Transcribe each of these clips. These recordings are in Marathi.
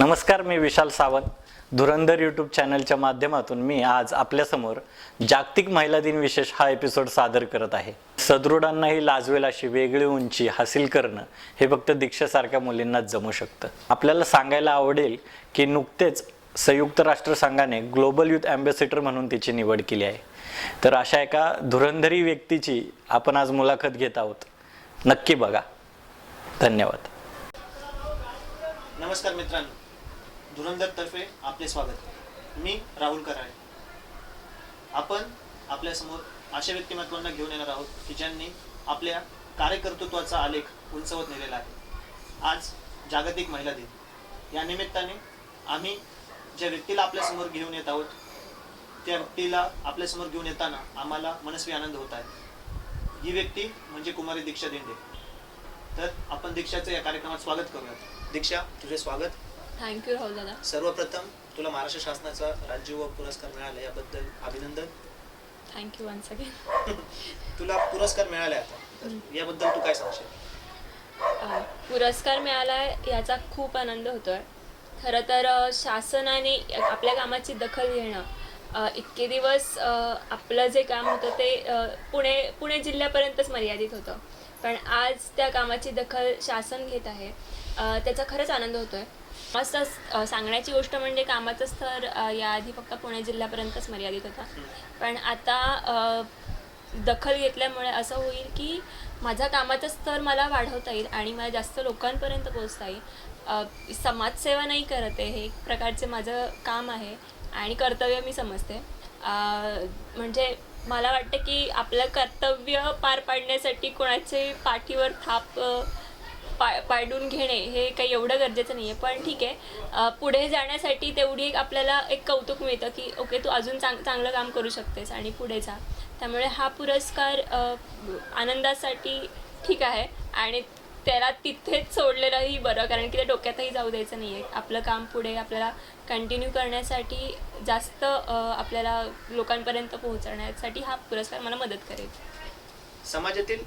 नमस्कार मी विशाल सावंत. धुरंधर यूट्यूब चॅनलच्या माध्यमातून मी आज आपल्यासमोर जागतिक महिला दिन विशेष हा एपिसोड सादर करत आहे. सदृढांनाही लाजवेल अशी वेगळी उंची हासिल करणं हे फक्त दीक्षासारख्या मुलींनाच जमू शकतं. आपल्याला सांगायला आवडेल की नुकतेच संयुक्त राष्ट्रसंघाने ग्लोबल युथ अँबॅसिडर म्हणून तिची निवड केली आहे. तर अशा एका धुरंधरी व्यक्तीची आपण आज मुलाखत घेत आहोत. नक्की बघा. धन्यवाद. नमस्कार मित्रांनो. धुरंधर तर्फे आपले स्वागत. मी राहुल कराळे. आपण आपल्यासमोर अशा व्यक्तिमत्वांना घेऊन येणार आहोत की ज्यांनी आपल्या कार्यकर्तृत्वाचा आलेख उंचवत नेलेला आहे. आज जागतिक महिला दिन. या निमित्ताने आम्ही ज्या व्यक्तीला आपल्यासमोर घेऊन येत आहोत त्या व्यक्तीला आपल्यासमोर घेऊन येताना आम्हाला मनस्वी आनंद होत आहे. ही व्यक्ती म्हणजे कुमारी दीक्षा दिंडे. तर आपण दीक्षाचं या कार्यक्रमात स्वागत करूयात. दीक्षा तुझे स्वागत. थँक्यू राहुल दादा सर्वप्रथम तुला महाराष्ट्र शासनाचा राज्य व पुरस्कार मिळाला याबद्दल अभिनंदन. थँक्यू वन्स अगेन तुला पुरस्कार मिळाला आता. तर याबद्दल तू काय सांगशील? पुरस्कार मिळाला आहे याचा खूप आनंद होतोय. खरं तर अ, शासनाने आपल्या कामाची दखल घेणं अ, इतके दिवस अ, आपलं जे काम होतं ते अ, पुणे पुणे जिल्ह्यापर्यंतच मर्यादित होतं. पण आज त्या कामाची दखल शासन घेत आहे. अ, त्याचा खरंच आनंद होतोय. मस्त असं सांगण्याची गोष्ट म्हणजे कामाचं स्तर याआधी फक्त पुणे जिल्ह्यापर्यंतच मर्यादित होता. पण आता दखल घेतल्यामुळे असं होईल की माझा कामाचा स्तर मला वाढवता येईल आणि मला जास्त लोकांपर्यंत पोहोचता येईल. समाजसेवा नाही करत आहे हे एक प्रकारचे माझं काम आहे आणि कर्तव्य मी समजते. म्हणजे मला वाटतं की आपलं कर्तव्य पार पाडण्यासाठी कोणाचे पाठीवर थाप पा पाडून घेणे हे काही एवढं गरजेचं नाही आहे पण ठीक आहे पुढे जाण्यासाठी तेवढी एक आपल्याला एक कौतुक मिळतं की ओके तू अजून चांग चांगलं काम करू शकतेस आणि पुढे जा. त्यामुळे हा पुरस्कार आनंदासाठी ठीक आहे आणि त्याला तिथेच सोडलेलंही बरं कारण की ते डोक्यातही जाऊ द्यायचं नाही आहे आपलं काम पुढे आपल्याला कंटिन्यू करण्यासाठी जास्त आपल्याला लोकांपर्यंत पोहोचण्यासाठी हा पुरस्कार मला मदत करेल. समाजातील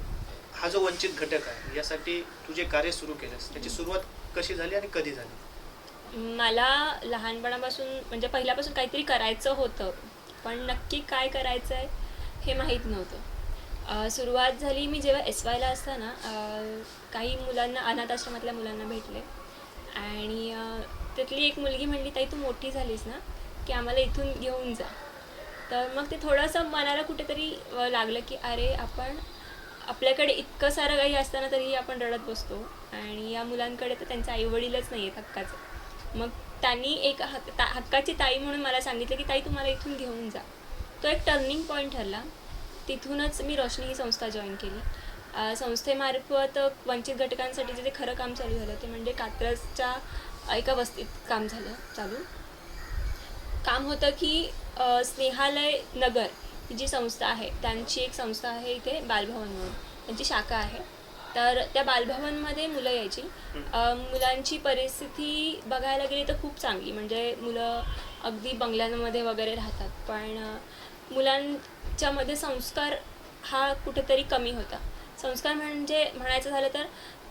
हा जो वंचित घटक आहे यासाठी तुझे कार्य सुरू केलंस त्याची सुरुवात कशी झाली आणि कधी झाली? मला लहानपणापासून म्हणजे पहिल्यापासून काहीतरी करायचं होतं पण नक्की काय करायचं आहे हे माहीत नव्हतं. सुरुवात झाली मी जेव्हा एस वायला असताना काही मुलांना अनाथ आश्रमातल्या मुलांना भेटले. आणि त्यातली एक मुलगी म्हणली ताई तू मोठी झालीस ना की आम्हाला इथून घेऊन जा. तर मग ते थोडंसं मनाला कुठेतरी लागलं की अरे आपण आपल्याकडे इतकं सारं काही असताना तरीही आपण रडत बसतो. आणि या मुलांकडे तर त्यांचे आईवडीलच नाही आहेत हक्काचं. मग त्यांनी एक हक्का ता हक्काची ताई म्हणून मला सांगितलं की ताई तुम्हाला इथून घेऊन जा. तो एक टर्निंग पॉईंट ठरला. तिथूनच मी रोशनी ही संस्था जॉईन केली. संस्थेमार्फत वंचित घटकांसाठी जे खरं काम चालू झालं ते म्हणजे कात्रजच्या एका वस्तीत काम झालं चालू. काम होतं की स्नेहालय नगर. जी संस्था आहे त्यांची एक संस्था आहे इथे बालभवन म्हणून. त्यांची शाखा आहे. तर त्या बालभवनमध्ये मुलं यायची. मुलांची परिस्थिती बघायला गेली तर खूप चांगली. म्हणजे मुलं अगदी बंगल्यांमध्ये वगैरे राहतात. पण मुलांच्यामध्ये संस्कार हा कुठेतरी कमी होता. संस्कार म्हणजे म्हणायचं झालं तर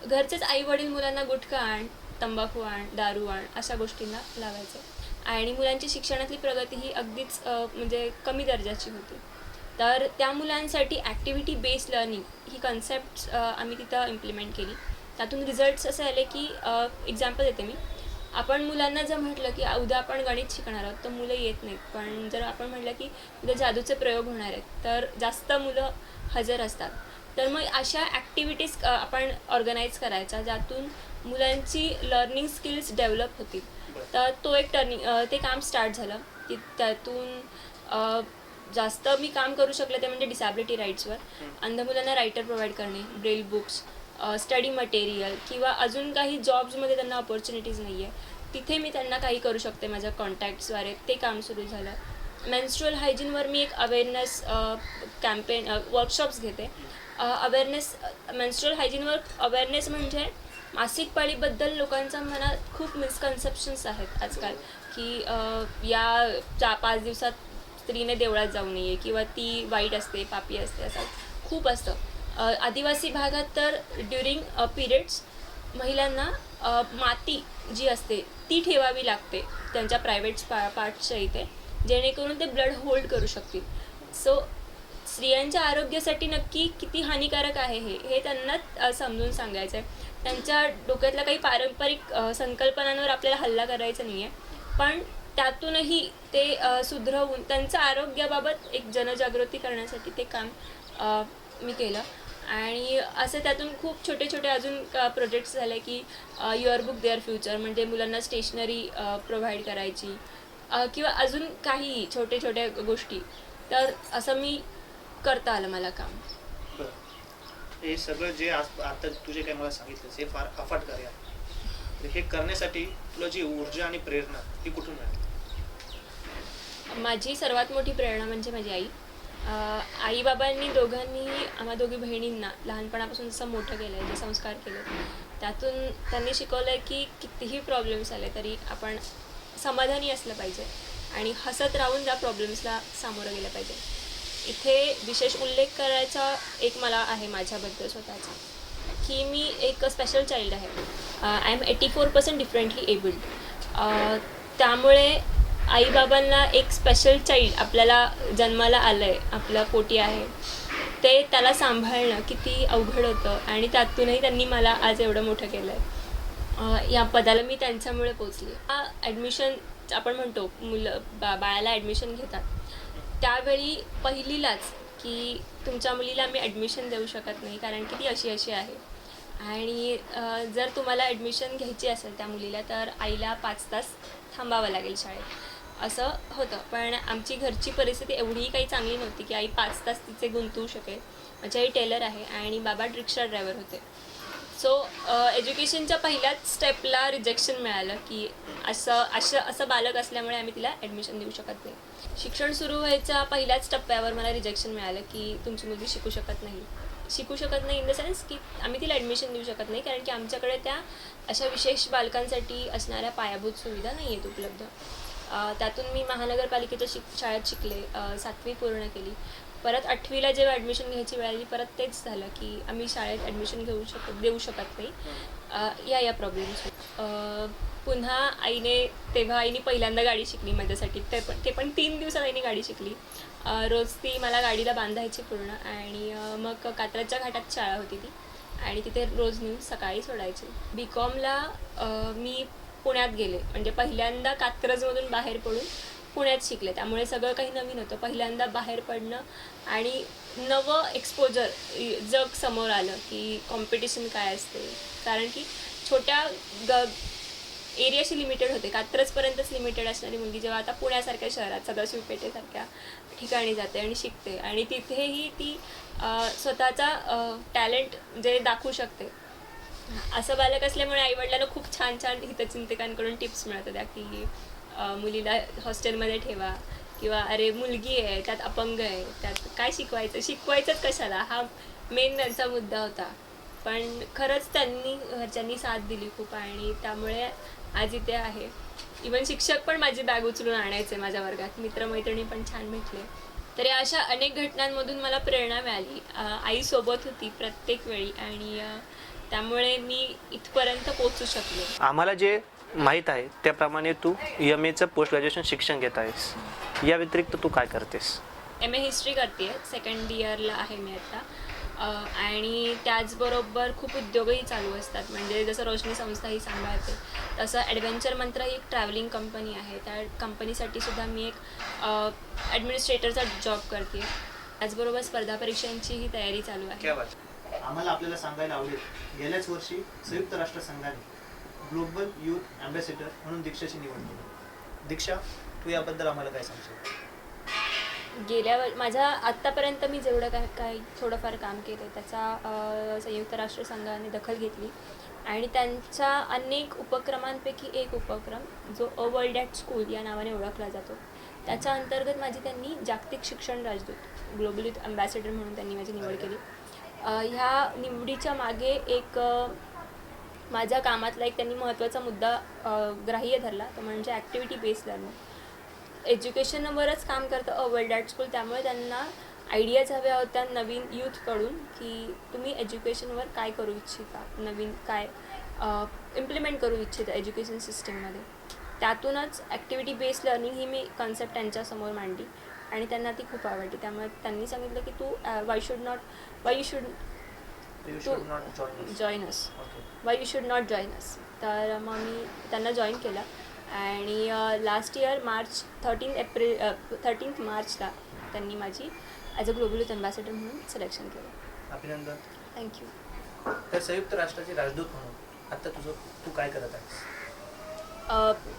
घरचेच आई वडील मुलांना गुटखा आण तंबाखू आण दारू आण अशा गोष्टींना लावायचं आणि मुलांची शिक्षणातली प्रगती ही अगदीच म्हणजे कमी दर्जाची होती. तर त्या मुलांसाठी ॲक्टिव्हिटी बेस्ड लर्निंग ही कन्सेप्ट आम्ही तिथं इम्प्लिमेंट केली. त्यातून रिझल्ट्स असे आले की एक्झाम्पल देते मी. आपण मुलांना जर म्हटलं की उद्या आपण गणित शिकणार आहोत तर मुलं येत नाहीत. पण जर आपण म्हटलं की उद्या जादूचे प्रयोग होणार आहेत तर जास्त मुलं हजर असतात. तर मग अशा ॲक्टिव्हिटीज आपण ऑर्गनाईज करायच्या ज्यातून मुलांची लर्निंग स्किल्स डेव्हलप होतील. तर तो एक टर्निंग ते काम स्टार्ट झालं. की त्यातून जास्त मी काम करू शकले ते म्हणजे डिसॅबिलिटी राईट्सवर अंध मुलांना रायटर प्रोव्हाइड करणे ब्रेल बुक्स स्टडी मटेरियल किंवा अजून काही जॉब्समध्ये त्यांना ऑपॉर्च्युनिटीज नाही आहे तिथे मी त्यांना काही करू शकते माझ्या कॉन्टॅक्ट्सद्वारे ते काम सुरू झालं. मेन्स्ट्रुअल हायजीनवर मी एक अवेअरनेस कॅम्पेन वर्कशॉप्स घेते. अवेअरनेस मेन्स्ट्रुअल हायजीनवर अवेअरनेस म्हणजे मासिक पाळीबद्दल लोकांच्या मनात खूप मिसकन्सेप्शन्स आहेत आजकाल की या चार पाच दिवसात स्त्रीने देवळात जाऊ नये किंवा ती वाईट असते पापी असते असं खूप असतं. आदिवासी भागात तर ड्युरिंग पिरियड्स महिलांना माती जी असते ती ठेवावी लागते त्यांच्या प्रायव्हेट पा पार्टच्या इथे जेणेकरून ते ब्लड होल्ड करू शकतील. सो स्त्रियांच्या आरोग्यासाठी नक्की किती हानिकारक आहे हे हे त्यांना समजून सांगायचं आहे त्यांच्या डोक्यातल्या काही पारंपरिक संकल्पनांवर आपल्याला हल्ला करायचा नाही आहे पण त्यातूनही ते सुधरवून त्यांचं आरोग्याबाबत एक जनजागृती करण्यासाठी ते काम मी केलं. आणि असं त्यातून खूप छोटे छोटे अजून प्रोजेक्ट्स झाले की युअर बुक देअर फ्युचर म्हणजे मुलांना स्टेशनरी प्रोव्हाइड करायची किंवा अजून काही छोटे छोट्या गोष्टी. तर असं मी करता आलं मला काम. हे सगळं जे आता तुझे काही मला सांगितलं हे फार अफाट कार्य आहे हे करण्यासाठी तुला जी ऊर्जा आणि प्रेरणा ही कुठून मिळाली माझी सर्वात मोठी प्रेरणा म्हणजे माझी आई. आई बाबांनी आम्हा दोघी बहिणींना लहानपणापासून जसं मोठं केलं आहे जे संस्कार केले त्यातून त्यांनी शिकवलं आहे की कितीही प्रॉब्लेम्स आले तरी आपण समाधानी असलं पाहिजे आणि हसत राहून त्या प्रॉब्लेम्सला सामोरं गेलं पाहिजे. इथे विशेष उल्लेख करायचा एक मला आहे माझ्याबद्दल स्वतःचा की मी एक स्पेशल चाइल्ड आहे. I am eighty four percent differently abled त्यामुळे आईबाबांना एक स्पेशल चाइल्ड आपल्याला जन्माला आलं आहे आपलं पोटी आहे ते त्याला सांभाळणं किती अवघड होतं आणि त्यातूनही त्यांनी मला आज एवढं मोठं केलं आहे या पदाला मी त्यांच्यामुळे पोचली. ॲडमिशन आपण म्हणतो मुलं बा बाळाला ॲडमिशन घेतात. त्यावेळी पहिलीलाच की तुमच्या मुलीला आम्ही ॲडमिशन देऊ शकत नाही कारण की ती अशी अशी आहे. आणि जर तुम्हाला ॲडमिशन घ्यायची असेल त्या मुलीला तर आईला पाच तास थांबावं लागेल शाळेत. असं होतं. पण आमची घरची परिस्थिती एवढीही काही चांगली नव्हती की आई पाच तास तिचे गुंतवू शकेल. माझी आई टेलर आहे आणि बाबा रिक्षा ड्रायव्हर होते. सो एज्युकेशनच्या uh, पहिल्याच स्टेपला रिजेक्शन मिळालं की असं असं असं बालक असल्यामुळे आम्ही तिला ॲडमिशन देऊ शकत नाही. शिक्षण सुरू व्हायच्या पहिल्याच टप्प्यावर मला रिजेक्शन मिळालं की तुमची मुलगी शिकू शकत नाही. शिकू शकत नाही इन द सेन्स की आम्ही तिला ॲडमिशन देऊ शकत नाही कारण की आमच्याकडे त्या अशा विशेष बालकांसाठी असणाऱ्या पायाभूत सुविधा नाही आहेत उपलब्ध त्यातून मी महानगरपालिकेच्या शिक शाळेत शिकले सातवी पूर्ण केली. परत आठवीला जेव्हा ॲडमिशन घ्यायची वेळ आली परत तेच झालं की आम्ही शाळेत ॲडमिशन घेऊ शकत देऊ शकत नाही. या या प्रॉब्लेम्स पुन्हा आईने तेव्हा आईने पहिल्यांदा गाडी शिकली माझ्यासाठी. ते पण ते पण तीन दिवसात आईने गाडी शिकली. रोज ती मला गाडीला बांधायची पूर्ण आणि मग कात्रजच्या घाटात शाळा होती ती. आणि तिथे रोज नेऊन सकाळी सोडायची. बी कॉमला मी पुण्यात गेले. म्हणजे पहिल्यांदा कात्रजमधून बाहेर पडून पुण्यात शिकले. त्यामुळे सगळं काही नवीन होतं. पहिल्यांदा बाहेर पडणं आणि नवं एक्सपोजर जग समोर आलं की कॉम्पिटिशन काय असते. कारण की छोट्या ग एरियाशी लिमिटेड होते. कात्रजपर्यंतच लिमिटेड असणारी मुलगी जेव्हा आता पुण्यासारख्या शहरात सदाशिव पेठेसारख्या ठिकाणी जाते आणि शिकते. आणि तिथेही ती स्वतःचा टॅलेंट जे दाखवू शकते. असं बालक असल्यामुळे आईवडिलांना खूप छान छान हितचिंतकांकडून टिप्स मिळत होत्या की मुलीला हॉस्टेलमध्ये ठेवा. किंवा अरे मुलगी आहे त्यात अपंग आहे त्यात काय शिकवायचं? शिकवायचंच कशाला? हा मेन त्यांचा मुद्दा होता. पण खरंच त्यांनी घरच्यांनी साथ दिली खूप आणि त्यामुळे आज इथे आहे. इवन शिक्षक पण माझी बॅग उचलून आणायचे माझ्या वर्गात. मित्रमैत्रिणी पण छान भेटले. तर या अशा अनेक घटनांमधून मला प्रेरणा मिळाली. आई सोबत होती प्रत्येक वेळी आणि त्यामुळे मी इथपर्यंत पोचू शकले. आम्हाला जे माहीत आहे त्याप्रमाणे तू एम एचं पोस्ट ग्रॅज्युएशन शिक्षण घेत आहेस. या व्यतिरिक्त तू काय करतेस? एम ए हिस्ट्री करते सेकंड इयरला आहे मी आता. आणि त्याचबरोबर खूप उद्योगही चालू असतात. म्हणजे जसं रोशनी संस्था ही सांभाळते तसं ॲडव्हेंचर मंत्र ही एक ट्रॅव्हलिंग कंपनी आहे. त्या कंपनीसाठी सुद्धा मी एक ॲडमिनिस्ट्रेटरचा जॉब करते. त्याचबरोबर स्पर्धा परीक्षांचीही तयारी चालू आहे. क्या बात आम्हाला आपल्याला सांगायला आवडेल गेल्याच वर्षी संयुक्त राष्ट्र संघाने ग्लोबल युथ अँबॅसेडर म्हणून दीक्षाची निवड केली. दीक्षा तू याबद्दल आम्हाला काय सांगशील? गेल्या वर माझ्या आत्तापर्यंत मी जेवढं काय काय थोडंफार काम केलं त्याचा संयुक्त राष्ट्र संघाने दखल घेतली. आणि त्यांच्या अनेक उपक्रमांपैकी एक उपक्रम जो अ वर्ल्ड ॲट स्कूल या नावाने ओळखला जातो. त्याच्या अंतर्गत माझी त्यांनी जागतिक शिक्षण राजदूत ग्लोबल युथ अँबॅसेडर म्हणून त्यांनी माझी निवड केली. ह्या निवडीच्या मागे एक माझ्या कामातला एक त्यांनी महत्त्वाचा मुद्दा ग्राह्य धरला तो म्हणजे ॲक्टिव्हिटी बेस्ड लर्निंग एज्युकेशनवरच काम करतं अ वर्ल्ड ॲट स्कूल त्यामुळे त्यांना आयडियाज हव्या होत्या नवीन यूथकडून की तुम्ही एज्युकेशनवर काय करू इच्छिता नवीन काय इम्प्लिमेंट करू इच्छिता एज्युकेशन सिस्टीममध्ये त्यातूनच ॲक्टिव्हिटी बेस्ड लर्निंग ही मी कॉन्सेप्ट त्यांच्यासमोर मांडली आणि त्यांना ती खूप आवडली. त्यामुळे त्यांनी सांगितलं की तू why should not why you should join join us why you should not join us तर मग मी त्यांना जॉईन केलं. आणि last year March thirteen April thirteenth मार्चला त्यांनी माझी as a global youth ambassador म्हणून सिलेक्शन केलं. अभिनंदन. थँक्यू तर संयुक्त राष्ट्राचे राजदूत म्हणून आता तुझं तू काय करत आहेस?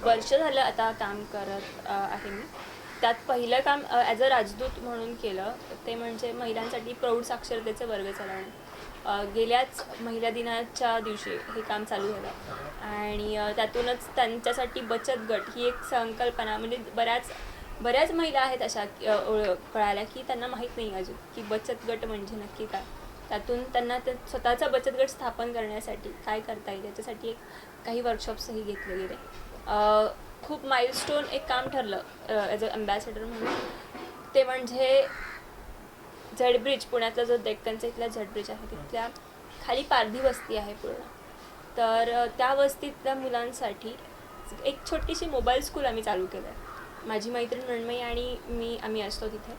वर्ष झालं आता काम करत अ, आहे मी. त्यात पहिलं काम ॲज अ राजदूत म्हणून केलं ते म्हणजे महिलांसाठी प्रौढ साक्षरतेचे वर्ग चालवणे गेल्याच महिला दिनाच्या दिवशी हे काम चालू झालं. आणि त्यातूनच त्यांच्यासाठी बचत गट ही एक संकल्पना म्हणजे बऱ्याच बऱ्याच महिला आहेत अशा ओळ- कळाल्या की त्यांना माहीत नाही अजून की बचत गट म्हणजे नक्की काय. त्यातून त्यांना ते स्वतःचा बचत गट स्थापन करण्यासाठी काय करता येईल याच्यासाठी एक काही वर्कशॉप्सही घेतले गेले. खूप माइलस्टोन एक काम ठरलं ॲज अ अम्बॅसेडर म्हणून. ते म्हणजे झड ब्रिज पुण्यातला जो डेक्कनचा इथला झड ब्रिज आहे तिथल्या खाली पारधी वस्ती आहे पूर्ण. तर त्या वस्तीतल्या मुलांसाठी एक छोटीशी मोबाईल स्कूल आम्ही चालू केलं आहे माझी मैत्रीण रणमयी आणि मी आम्ही असतो तिथे.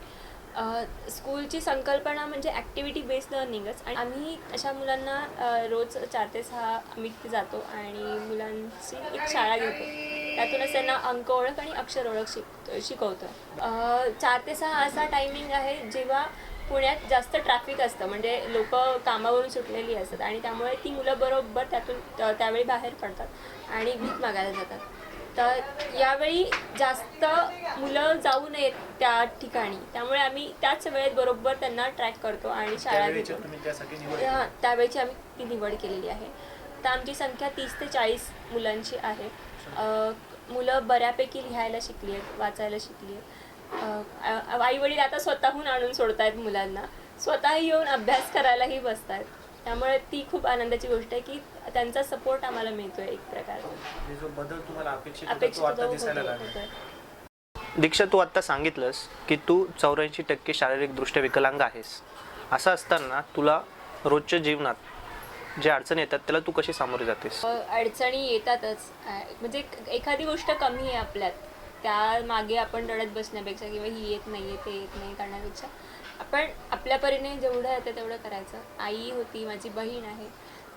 स्कूलची संकल्पना म्हणजे ॲक्टिव्हिटी बेस्ड लर्निंगच. आणि आम्ही अशा मुलांना रोज चार ते सहा आम्ही तिथे जातो आणि मुलांची एक शाळा घेतो. त्यातूनच त्यांना अंक ओळख आणि अक्षर ओळख शिक शिकवतो. चार ते सहा असा टायमिंग आहे जेव्हा पुण्यात जास्त ट्रॅफिक असतं. म्हणजे लोक कामावरून सुटलेली असतात आणि त्यामुळे ती मुलं बरोबर त्यातून त्या- त्यावेळी बाहेर पडतात आणि भीक मागायला जातात. तर यावेळी जास्त मुलं जाऊ नयेत त्या ठिकाणी. त्यामुळे आम्ही त्याच वेळेत बरोबर त्यांना ट्रॅक करतो आणि शाळा घेतो. हां त्यावेळची आम्ही ती निवड केलेली आहे. तर आमची संख्या तीस ते चाळीस मुलांची आहे. मुलं बऱ्यापैकी लिहायला शिकली आहेत वाचायला शिकली आहेत. आई वडील आता स्वतःहून आणून सोडतायत मुलांना. स्वतः येऊन अभ्यास करायलाही बसतायत त्यामुळे ती खूप आनंदाची गोष्ट आहे की त्यांचा सपोर्ट आम्हाला मिळतोय एक प्रकारे म्हणजे जो बदल तुम्हाला अपेक्षित होता अपेक्षित तो आता होतो- दिसायला होतो- लागला. होतोय. दीक्षा तू आत्ता सांगितलंस की तू चौऱ्याऐंशी टक्के शारीरिकदृष्ट्या विकलांग आहेस. असं असताना तुला रोजच्या जीवनात जे अडचणी येतात त्याला तू कशी सामोरे जातेस? अडचणी येतातच. म्हणजे एखादी गोष्ट कमी आहे आपल्यात. त्या मागे आपण रडत बसण्यापेक्षा किंवा ही येत नाही ते येत नाही करण्यापेक्षा आपण आपल्या परीने जेवढं येतं तेवढं करायचं. आई होती माझी बहीण आहे.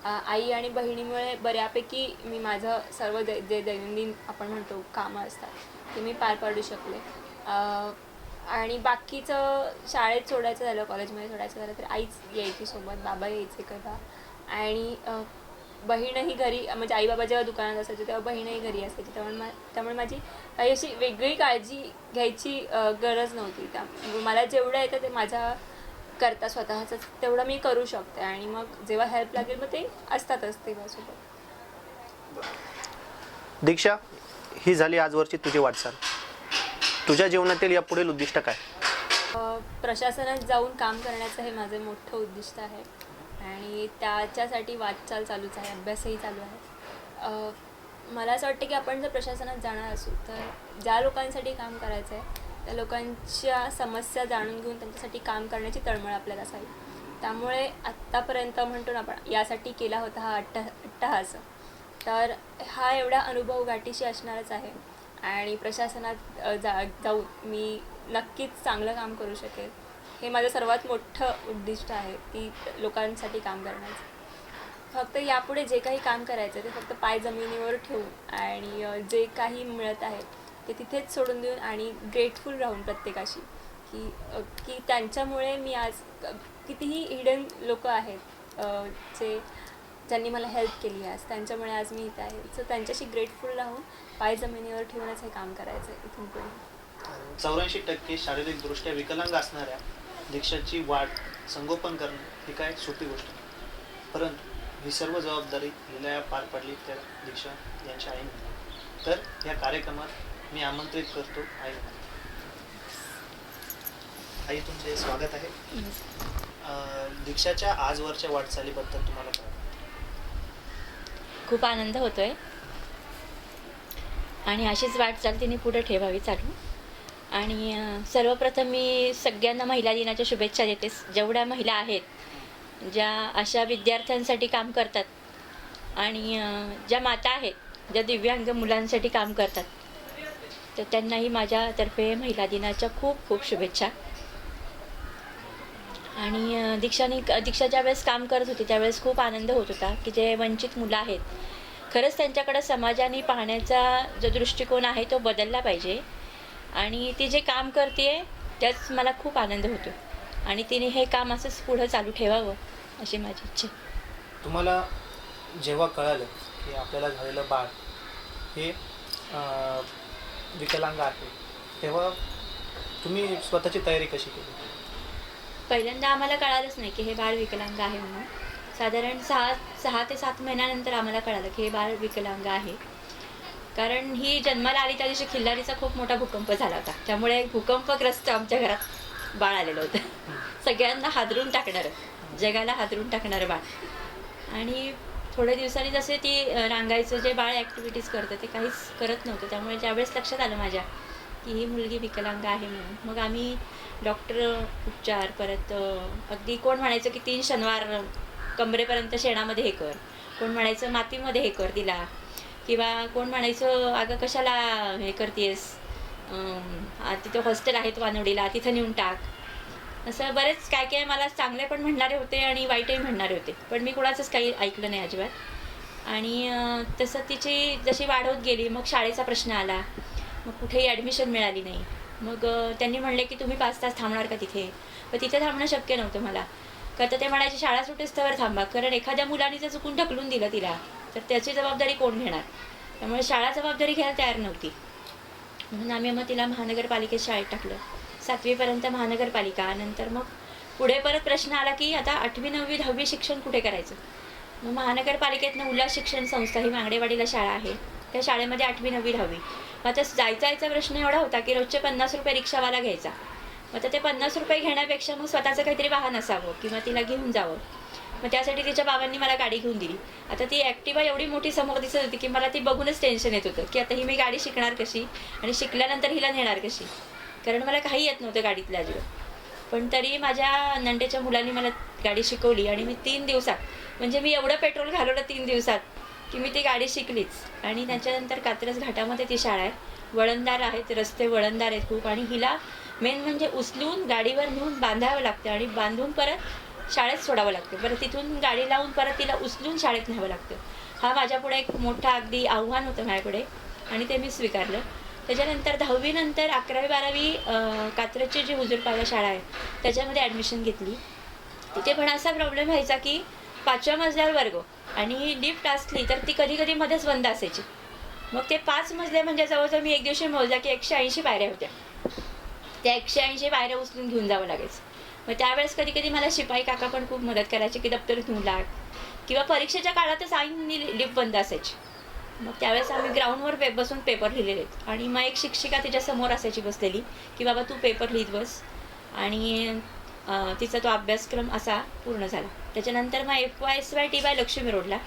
आई आणि बहिणीमुळे बऱ्यापैकी मी माझं सर्व दै जे दैनंदिन आपण म्हणतो कामं असतात ते मी पार पाडू शकले. आणि बाकीचं शाळेत सोडायचं झालं कॉलेजमध्ये सोडायचं झालं तर आईच यायची सोबत बाबा यायचे कधा आणि बहीणही घरी म्हणजे आई बाबा जेव्हा दुकानात असायचे तेव्हा बहीणही घरी असायची. त्यामुळे मा त्यामुळे माझी काही अशी वेगळी काळजी घ्यायची गरज नव्हती. त्या मला जेवढं येतं ते माझ्या करता स्वतःचं तेवढं मी करू शकते. आणि मग जेव्हा हेल्प लागेल मग ते असतातच तेव्हासोबत दीक्षा ही झाली आजवरची तुझी वाटचाल. तुझ्या जीवनातील या पुढील उद्दिष्ट काय? प्रशासनात जाऊन काम करण्याचं हे माझं मोठं उद्दिष्ट आहे. आणि त्याच्यासाठी वाटचाल चालूच आहे अभ्यासही चालू आहे. मला असं वाटतं की आपण जर प्रशासनात जाणार असू तर ज्या लोकांसाठी काम करायचं आहे त्या लोकांच्या समस्या जाणून घेऊन त्यांच्यासाठी काम करण्याची तळमळ आपल्याला असावी. त्यामुळे आत्तापर्यंत म्हणतो ना आपण यासाठी केला होता हा अट्ट अट्टहास. तर हा एवढा अनुभव गाठीशी असणारच आहे. आणि प्रशासनात जा जाऊन मी नक्कीच चांगलं काम करू शकेल. हे माझं सर्वात मोठं उद्दिष्ट आहे की लोकांसाठी काम करण्याचं. फक्त यापुढे जे काही काम करायचं ते फक्त पाय जमिनीवर ठेवून आणि जे काही मिळत आहे ते तिथेच सोडून देऊन आणि ग्रेटफुल राहून प्रत्येकाशी की की त्यांच्यामुळे मी आज कितीही हिडन लोक आहेत जे ज्यांनी मला हेल्प केली आज त्यांच्यामुळे आज मी इथे आहे. सो त्यांच्याशी ग्रेटफुल राहून पाय जमिनीवर ठेवूनच हे काम करायचं आहे इथून पुढे. चौऱ्याऐंशी टक्के शारीरिकदृष्ट्या विकलांग असणाऱ्या दीक्षाची वाढ संगोपन करणं ही काय सोपी गोष्ट नाही परंतु ही सर्व जबाबदारी हिला पार पाडली त्या दीक्षा यांच्या आईने. तर या कार्यक्रमात मी आमंत्रित करतो आई आई तुमचे स्वागत आहे. दीक्षाच्या आजवरच्या वाटचालीबद्दल तुम्हाला काय खूप आनंद होतोय. आणि अशीच वाटचाल तिने पुढे ठेवावी चालू. आणि सर्वप्रथम मी सगळ्यांना महिला दिनाच्या शुभेच्छा देते. जेवढ्या महिला आहेत ज्या अशा विद्यार्थ्यांसाठी काम करतात आणि ज्या माता आहेत ज्या दिव्यांग मुलांसाठी काम करतात तर त्यांनाही माझ्यातर्फे महिला दिनाच्या खूप खूप शुभेच्छा. आणि दीक्षाने दीक्षा ज्यावेळेस काम करत होती त्यावेळेस खूप आनंद होत होता की जे वंचित मुलं आहेत खरंच त्यांच्याकडं समाजाने पाहण्याचा जो दृष्टिकोन आहे तो बदलला पाहिजे. आणि ती जे काम करते त्याच मला खूप आनंद होतो. आणि तिने हे काम असंच पुढं चालू ठेवावं अशी माझी इच्छा आहे. तुम्हाला जेव्हा कळालं की आपल्याला झालेलं बाळ हे विकलांग आहे तेव्हा तुम्ही स्वतःची तयारी कशी केली? पहिल्यांदा आम्हाला कळालंच नाही की हे बाळ विकलांग आहे म्हणून. साधारण सहा सहा ते सात महिन्यानंतर आम्हाला कळालं की हे बाळ विकलांग आहे. कारण ही जन्माला आली त्या दिवशी खिल्लारीचा खूप मोठा भूकंप झाला होता. त्यामुळे भूकंपग्रस्त आमच्या घरात बाळ आलेलं होतं. सगळ्यांना हादरून टाकणारं. जगाला हादरून टाकणारं बाळ. आणि थोड्या दिवसांनी जसे ती रांगायचं जे बाळ ॲक्टिव्हिटीज करतं ते काहीच करत नव्हतं. त्यामुळे ज्यावेळेस लक्षात आलं माझ्या की ही मुलगी विकलांग आहे म्हणून मग आम्ही डॉक्टर उपचार परत अगदी कोण म्हणायचं की तीन शनिवार कमरेपर्यंत शेणामध्ये हे कर. कोण म्हणायचं मातीमध्ये हे कर तिला किंवा कोण म्हणायचं अगं कशाला हे करतेस? तिथं हॉस्टेल आहेत वानवडीला तिथं नेऊन टाक. असं बरेच काय काय मला चांगले पण म्हणणारे होते आणि वाईटही म्हणणारे होते पण मी कुणाचंच काही ऐकलं नाही अजिबात. आणि तसं तिची जशी वाढवत गेली मग शाळेचा प्रश्न आला. मग कुठेही ॲडमिशन मिळाली नाही. मग त्यांनी म्हणले की तुम्ही पाच तास थांबणार का तिथे? पण तिथे थांबणं शक्य नव्हतं मला. का तर ते म्हणायचे शाळा सुटेस्तवर थांबा. कारण एखाद्या मुलाने जर चुकून ढकलून दिलं तिला तर त्याची जबाबदारी कोण घेणार? त्यामुळे शाळा जबाबदारी घ्यायला तयार नव्हती. म्हणून आम्ही मग तिला महानगरपालिकेत शाळेत टाकलं. सातवीपर्यंत महानगरपालिका. नंतर मग पुढे परत प्रश्न आला की आता आठवी नववी दहावी शिक्षण कुठे करायचं? मग महानगरपालिकेतनं उल्हास शिक्षण संस्था ही मांगडेवाडीला शाळा आहे. त्या शाळेमध्ये आठवी नववी दहावी. मग आता जायचा यायचा प्रश्न एवढा होता की रोजचे पन्नास रुपये रिक्षावाला घ्यायचा. मग आता ते पन्नास रुपये घेण्यापेक्षा मग स्वतःचं काहीतरी वाहन असावं किंवा तिला घेऊन जावं. मग त्यासाठी तिच्या बाबांनी मला गाडी घेऊन दिली. आता ती ॲक्टिवा एवढी मोठी समोर दिसत होती की मला ती बघूनच टेन्शन येत होतं की आता ही मी गाडी शिकणार कशी आणि शिकल्यानंतर हिला नेणार कशी? कारण मला काही येत नव्हतं गाडीतलं अजिबात. पण तरी माझ्या नंडेच्या मुलांनी मला गाडी शिकवली आणि मी तीन दिवसात म्हणजे मी एवढं पेट्रोल घालवलं तीन दिवसात की मी ती गाडी शिकलीच. आणि त्याच्यानंतर कात्रज घाटामध्ये ती शाळा आहे. वळणदार आहेत रस्ते वळणदार आहेत खूप. आणि हिला मेन म्हणजे उचलून गाडीवर नेऊन बांधावं लागतं आणि बांधून परत शाळेत सोडावं लागतं. बरं तिथून गाडी लावून परत तिला उचलून शाळेत न्यावं लागतं. हा माझ्यापुढे एक मोठा अगदी आव्हान होतं माझ्यापुढे आणि ते मी स्वीकारलं. त्याच्यानंतर दहावीनंतर अकरावी बारावी कात्रजची जी हुजूरपाला शाळा आहे त्याच्यामध्ये ॲडमिशन घेतली. तिथे पण असा प्रॉब्लेम व्हायचा की पाचव्या मजल्यावर वर्ग आणि लिफ्ट असली तर ती कधी कधी मध्येच बंद असायची. मग ते पाच मजले म्हणजे जवळजवळ मी एक दिवशी मोजला की एकशे ऐंशी पायऱ्या होत्या. त्या एकशे ऐंशी पायऱ्या उचलून घेऊन जावं लागायचं. मग त्यावेळेस कधी कधी मला शिपाई काका पण खूप मदत करायचे की दप्तर घेऊन लाग. किंवा परीक्षेच्या काळातच आईंनी लिफ्ट बंद असायची. मग त्यावेळेस आम्ही ग्राउंडवर पे बसून पेपर लिहिलेले आहेत. आणि मग एक शिक्षिका तिच्या समोर असायची बसलेली की बाबा तू पेपर लिहित बस. आणि तिचा तो अभ्यासक्रम असा पूर्ण झाला. त्याच्यानंतर मग F Y S Y T Y Lakshmi रोडला.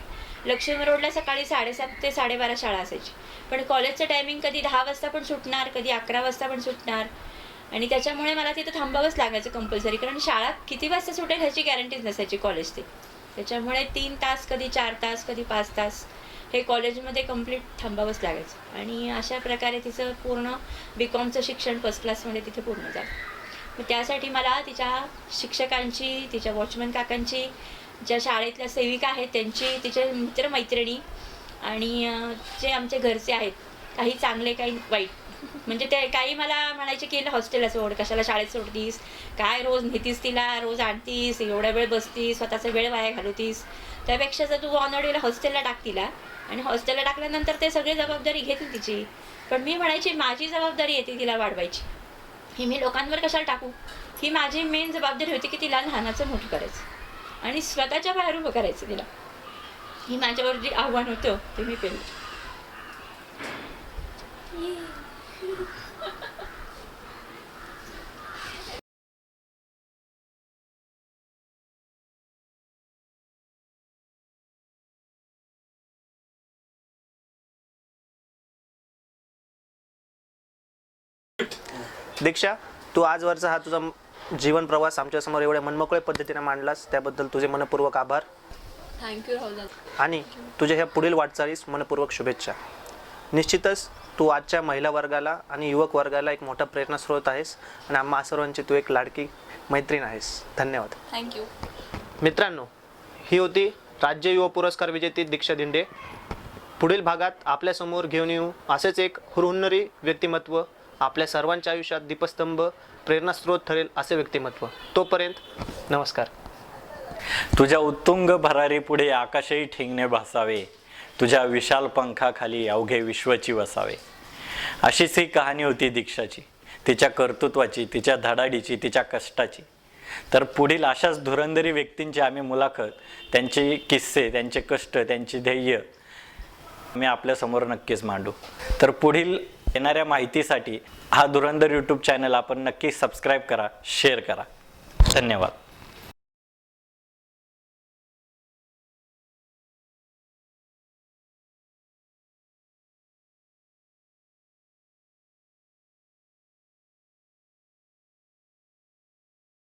लक्ष्मी रोडला सकाळी साडेसात ते साडेबारा शाळा असायची. पण कॉलेजचं टायमिंग कधी दहा वाजता पण सुटणार कधी अकरा वाजता पण सुटणार. आणि त्याच्यामुळे मला तिथं थांबावंच लागायचं कंपल्सरी कारण शाळा किती वाजता सुटेल ह्याची गॅरंटीच नसायची कॉलेज ते त्याच्यामुळे तीन तास कधी चार तास कधी पाच तास हे कॉलेजमध्ये कंप्लीट थांबावंच लागायचं. आणि अशा प्रकारे तिचं पूर्ण बी कॉमचं शिक्षण फर्स्ट क्लासमध्ये तिथे पूर्ण झालं. मग त्यासाठी मला तिच्या शिक्षकांची तिच्या वॉचमन काकांची ज्या शाळेतल्या सेविका आहेत त्यांची तिचे मित्रमैत्रिणी आणि जे आमचे घरचे आहेत काही चांगले काही वाईट. म्हणजे ते काही मला म्हणायचे की हॉस्टेलला सोड कशाला शाळेत सोडतीस? काय रोज नेतीस तिला? रोज आणतीस? एवढा वेळ बसतीस? स्वतःचा वेळ वाया घालवतीस? त्यापेक्षा जर तू ऑनवर्डीला हॉस्टेलला टाक तिला आणि हॉस्टेलला टाकल्यानंतर ते सगळी जबाबदारी घेतील तिची. पण मी म्हणायची माझी जबाबदारी येते तिला वाढवायची. ही मी लोकांवर कशाला टाकू? ही माझी मेन जबाबदारी होती की तिला लहानाचं मोठं करायचं. आणि स्वतःच्या बाहेर उभं करायचं तिला. ही माझ्यावर जे आव्हान होतं ते मी पेललं. दीक्षा तू आजवरचा हा तुझा जीवन प्रवास आमच्यासमोर एवढ्या मनमोकळ्या पद्धतीने मांडलास त्याबद्दल तुझे मनपूर्वक आभार. थँक्यू राहुल आणि तुझ्या ह्या पुढील वाटचालीस मनपूर्वक शुभेच्छा. निश्चितच तू आजच्या महिला वर्गाला आणि युवक वर्गाला एक मोठा प्रेरणास्रोत आहेस आणि आम्हा सर्वांची तू एक लाडकी मैत्रीण आहेस. धन्यवाद. थँक्यू मित्रांनो ही होती राज्य युवा पुरस्कार विजेती दीक्षा दिंडे. पुढील भागात आपल्यासमोर घेऊन येऊ असेच एक हुरहुन्नरी व्यक्तिमत्व. आपल्या सर्वांच्या आयुष्यात दीपस्तंभ प्रेरणास्रोत ठरेल असे व्यक्तिमत्व. तोपर्यंत नमस्कार. तुझ्या उत्तुंग भरारी पुढे आकाशही ठिंगणे भासावे. तुझ्या विशाल पंखाखाली अवघे विश्वची वसावे. अशीच ही कहाणी होती दीक्षाची. तिच्या कर्तृत्वाची तिच्या धडाडीची तिच्या कष्टाची. तर पुढील अशाच धुरंधरी व्यक्तींची आम्ही मुलाखत त्यांचे किस्से त्यांचे कष्ट त्यांची ध्येय मी आपल्यासमोर नक्कीच मांडू. तर पुढील येणाऱ्या माहितीसाठी हा धुरंधर यूट्यूब चॅनल आपण नक्की सबस्क्राईब करा शेअर करा. धन्यवाद.